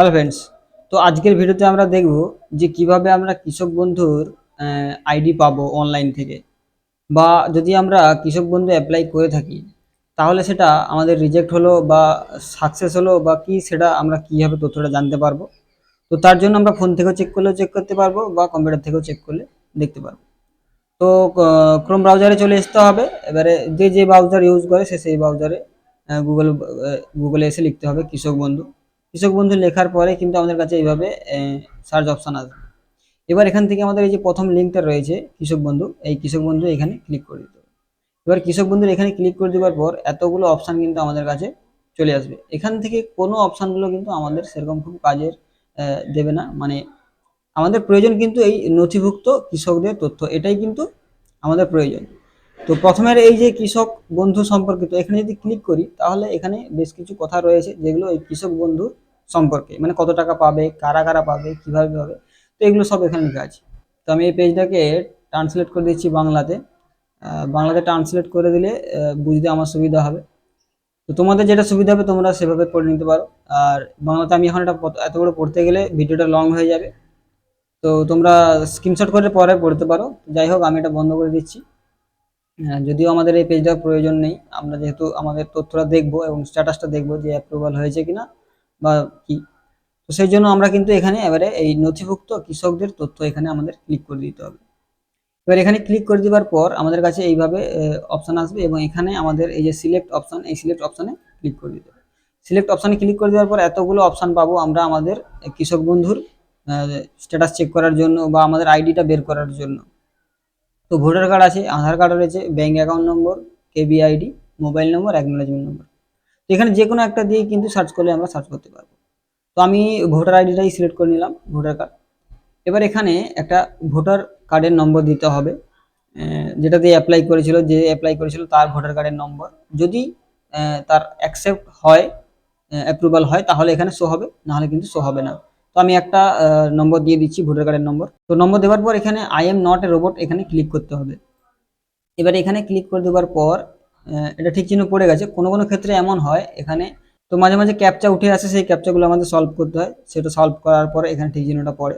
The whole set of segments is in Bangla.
হ্যালো ফ্রেন্ডস তো আজকের ভিডিওতে আমরা দেখব যে কীভাবে আমরা কৃষক বন্ধুর আইডি পাবো অনলাইন থেকে। বা যদি আমরা কৃষক বন্ধু অ্যাপ্লাই করে থাকি, তাহলে সেটা আমাদের রিজেক্ট হলো বা সাকসেস হলো বা কি সেটা আমরা কীভাবে তথ্যটা জানতে পারব। তো তার জন্য আমরা ফোন থেকেও চেক করলেও চেক করতে পারব বা কম্পিউটার থেকেও চেক করলে দেখতে পারব। তো ক্রোম ব্রাউজারে চলে আসতে হবে। এবারে যে যে ব্রাউজার ইউজ করে সে সেই ব্রাউজারে গুগল গুগলে এসে লিখতে হবে কৃষক বন্ধু। কৃষক বন্ধু লেখার পরে কিন্তু আমাদের কাছে এইভাবে সার্চ অপশান আসবে। এবার এখান থেকে আমাদের এই যে প্রথম লিঙ্কটা রয়েছে, কৃষক বন্ধু, এই কৃষক বন্ধু এখানে ক্লিক করে দিতে এবার কৃষক বন্ধুর এখানে ক্লিক করে দেওয়ার পর এতগুলো অপশান কিন্তু আমাদের কাছে চলে আসবে। এখান থেকে কোনো অপশানগুলো কিন্তু আমাদের সেরকম খুব কাজের দেবে না। মানে আমাদের প্রয়োজন কিন্তু এই নথিভুক্ত কৃষকদের তথ্য, এটাই কিন্তু আমাদের প্রয়োজন। তো প্রথমের এই যে কৃষক বন্ধু সম্পর্কিত, এখানে যদি ক্লিক করি, তাহলে এখানে বেশ কিছু কথা রয়েছে যেগুলো এই কৃষক বন্ধু সম্পর্কে মানে কত টাকা পাবে, কারা কারা পাবে, কীভাবে পাবে, তো এগুলো সব এখানে লেখা আছে। তো আমি এই পেজটাকে ট্রান্সলেট করে দিচ্ছি বাংলাতে। বাংলাতে ট্রান্সলেট করে দিলে বুঝতে আমার সুবিধা হবে। তো তোমাদের যেটা সুবিধা হবে, তোমরা সেভাবে পড়ে নিতে পারো। আর বাংলাতে আমি এখন এটা এত বড় পড়তে গেলে ভিডিওটা লং হয়ে যাবে। তো তোমরা স্ক্রিনশট করে পরে পড়তে পারো। যাই হোক, আমি এটা বন্ধ করে দিচ্ছি। যদিও আমাদের এই পেজটার প্রয়োজন নেই, আমরা যেহেতু আমাদের তথ্যটা দেখব এবং স্ট্যাটাসটা দেখব যে অ্যাপ্রুভাল হয়েছে কিনা বা কি। তো সেই জন্য আমরা কিন্তু এখানে এবারে এই নথিভুক্ত কৃষকদের তথ্য এখানে আমাদের ক্লিক করে দিতে হবে। এবার এখানে ক্লিক করে দেওয়ার পর আমাদের কাছে এইভাবে অপশান আসবে এবং এখানে আমাদের এই যে সিলেক্ট অপশান এই সিলেক্ট অপশানে ক্লিক করে দিতে হবে। সিলেক্ট অপশানে ক্লিক করে দেওয়ার পর এতগুলো অপশান পাবো আমরা আমাদের কৃষক বন্ধুর স্ট্যাটাস চেক করার জন্য বা আমাদের আইডিটা বের করার জন্য। তো ভোটার কার্ড আছে, আধার কার্ড রয়েছে bank account number KB ID mobile number acknowledgement number তো এখানে যে কোনো একটা দিয়ে কিন্তু সার্চ করলে আমরা সার্চ করতে পারব। তো আমি ভোটার আইডিটাই সিলেক্ট করে নিলাম, ভোটার কার্ড। এবার এখানে একটা ভোটার কার্ডের নম্বর দিতে হবে। যেটা দিয়ে অ্যাপ্লাই করেছিল, যে অ্যাপ্লাই করেছিল তার ভোটার কার্ডের নম্বর যদি তার অ্যাকসেপ্ট হয় অ্যাপ্রুভাল হয়, তাহলে এখানে শো হবে, নাহলে কিন্তু শো হবে না। তো আমি একটা নম্বর দিয়ে দিচ্ছি, ভোটার কার্ডের নম্বর। তো নম্বর দেওয়ার পর এখানে I am not a robot এখানে ক্লিক করতে হবে। এবার এখানে ক্লিক করে দেওয়ার পর এটা ঠিক চিহ্ন পড়ে গেছে। কোনো কোনো ক্ষেত্রে এমন হয়, এখানে তো মাঝে মাঝে ক্যাপচা উঠে আসে, সেই ক্যাপচাগুলো আমাদের সলভ করতে হয়। সেটা সলভ করার পরে এখানে ঠিক চিহ্নটা পড়ে।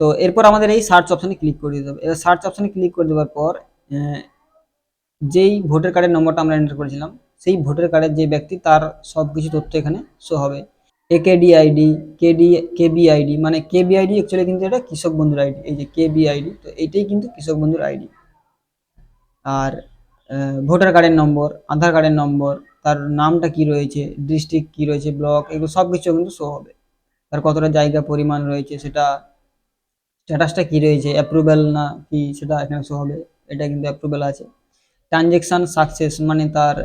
তো এরপর আমাদের এই সার্চ অপশানে ক্লিক করে দিতে হবে। এবার সার্চ অপশানে ক্লিক করে দেওয়ার পর যেই ভোটার কার্ডের নম্বরটা আমরা এন্টার করেছিলাম, সেই ভোটার কার্ডের যে ব্যক্তি, তার সব কিছু তথ্য এখানে শো হবে। একেডি আইডি কেডি কেবি আইডি মানে কেবি আইডি অ্যাকচুয়ালি কিন্তু এটা কৃষক বন্ধুর আইডি এই যে কেবি আইডি তো এইটাই কিন্তু কৃষক বন্ধুর আইডি আর ভোটার কার্ডের নম্বর, আধার কার্ডের নম্বর, তার নামটা কি রয়েছে, ডিস্ট্রিক্ট কি রয়েছে, ব্লক, এগুলো সব কিছু কিন্তু শো হবে। তার কতটা জায়গা পরিমাণ রয়েছে, সেটা স্ট্যাটাসটা কি রয়েছে অ্যাপ্রুভেল না কি, সেটা এখানে শো হবে, এটা কিন্তু অ্যাপ্রুভেল আছে। ট্রানজেকশান সাকসেস মানে তার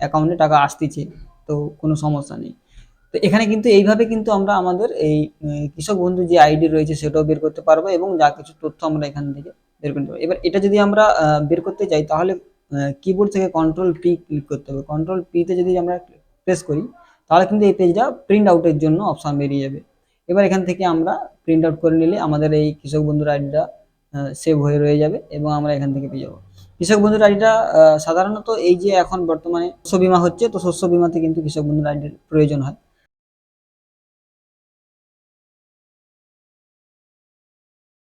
অ্যাকাউন্টে টাকা আসতেছে, তো কোনো সমস্যা নেই। তো এখানে কিন্তু এইভাবে কিন্তু আমরা আমাদের এই কৃষক বন্ধু যে আইডি রয়েছে সেটাও বের করতে পারব এবং যা কিছু তথ্য আমরা এখান থেকে বের করতে পারব। এবার এটা যদি আমরা বের করতে চাই তাহলে কিবোর্ড থেকে কন্ট্রোল পি ক্লিক করতে হবে। কন্ট্রোল পিতে যদি আমরা প্রেস করি, তাহলে কিন্তু এই পেজটা প্রিন্ট আউটের জন্য অপশান বেরিয়ে যাবে। এবার এখান থেকে আমরা প্রিন্ট আউট করে নিলে আমাদের এই কৃষক বন্ধুর আইডিটা সেভ হয়ে রয়ে যাবে এবং আমরা এখান থেকে পেয়ে যাব। কৃষক বন্ধুর আইডিটা সাধারণত এই যে এখন বর্তমানে শস্য বিমা হচ্ছে, তো শস্য বিমাতে কিন্তু কৃষক বন্ধুর আইডির প্রয়োজন হয়।